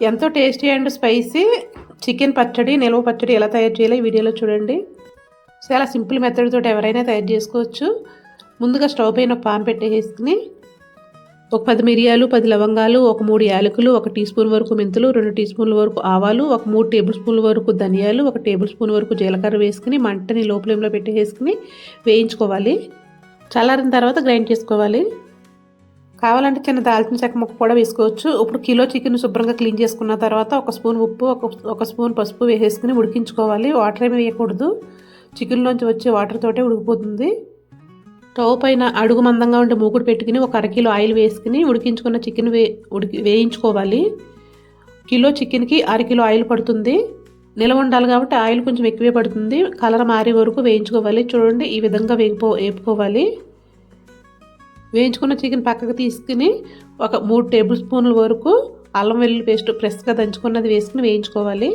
ఎంతో tasty and spicy chicken పచ్చడి నిల్వ పచ్చడి ఎలా తయారు చేయాలో ఈ వీడియోలో చూడండి. చాలా సింపుల్ మెథడ్ తోటి ఎవరైనా తయారు చేసుకోవచ్చు. ముందుగా స్టవ్ పైన ఒక పాన్ పెట్టేసుకుని ఒక పది మిరియాలు పది లవంగాలు ఒక మూడు యాలకులు ఒక టీ స్పూన్ వరకు మెంతులు రెండు టీ స్పూన్ల వరకు ఆవాలు ఒక మూడు టేబుల్ స్పూన్ల వరకు ధనియాలు ఒక టేబుల్ స్పూన్ వరకు జీలకర్ర వేసుకుని మంటని లో ఫ్లేమ్లో పెట్టేసుకుని వేయించుకోవాలి. చల్లారిన తర్వాత గ్రైండ్ చేసుకోవాలి. కావాలంటే చిన్న దాల్చిన చెక్క ముక్క కూడా వేసుకోవచ్చు. ఇప్పుడు కిలో చికెన్ శుభ్రంగా క్లీన్ చేసుకున్న తర్వాత ఒక స్పూన్ ఉప్పు ఒక ఒక స్పూన్ పసుపు వేసేసుకుని ఉడికించుకోవాలి. వాటర్ ఏమి వేయకూడదు. చికెన్లోంచి వచ్చే వాటర్ తోటే ఉడికిపోతుంది. స్టవ్ పైన అడుగు మందంగా ఉండే మూకుడు పెట్టుకుని ఒక అరకిలో ఆయిల్ వేసుకుని ఉడికించుకున్న చికెన్ వే ఉడికి వేయించుకోవాలి. కిలో చికెన్కి అరకిలో ఆయిల్ పడుతుంది. నిలవ ఉండాలి కాబట్టి ఆయిల్ కొంచెం ఎక్కువే పడుతుంది. కలర్ మారే వరకు వేయించుకోవాలి. చూడండి ఈ విధంగా వేగిపో వేపుకోవాలి. వేయించుకున్న చికెన్ పక్కకు తీసుకుని ఒక మూడు టేబుల్ స్పూన్ల వరకు అల్లం వెల్లుల్లి పేస్ట్ ఫ్రెష్గా దంచుకున్నది వేసుకుని వేయించుకోవాలి.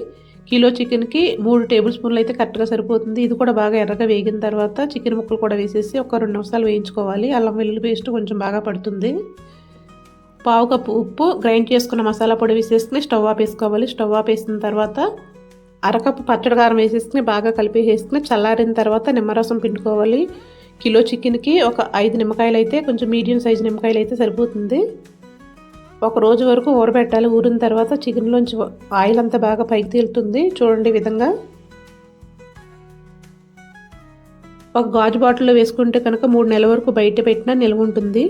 కిలో చికెన్కి మూడు టేబుల్ స్పూన్లు అయితే కరెక్ట్గా సరిపోతుంది. ఇది కూడా బాగా ఎర్రగా వేగిన తర్వాత చికెన్ ముక్కలు కూడా వేసేసి ఒక రెండు నిమిషాలు వేయించుకోవాలి. అల్లం వెల్లుల్లి పేస్ట్ కొంచెం బాగా పడుతుంది. పావు కప్పు ఉప్పు గ్రైండ్ చేసుకున్న మసాలా పొడి వేసేసుకుని స్టవ్ ఆపేసుకోవాలి స్టవ్ ఆపేసిన తర్వాత అరకప్పు పచ్చడి కారం వేసేసుకుని బాగా కలిపేసేసుకుని చల్లారిన తర్వాత నిమ్మరసం పిండుకోవాలి. కిలో చికెన్కి ఒక ఐదు నిమ్మకాయలు అయితే కొంచెం మీడియం సైజు నిమ్మకాయలు అయితే సరిపోతుంది. ఒక రోజు వరకు ఊరబెట్టాలి. ఊరిన తర్వాత చికెన్లోంచి ఆయిల్ అంతా బాగా పైకి తేలుతుంది. చూడండి విధంగా. ఒక గాజు బాటిల్లో వేసుకుంటే కనుక మూడు నెలల వరకు బయట పెట్టినా నిల్వ ఉంటుంది.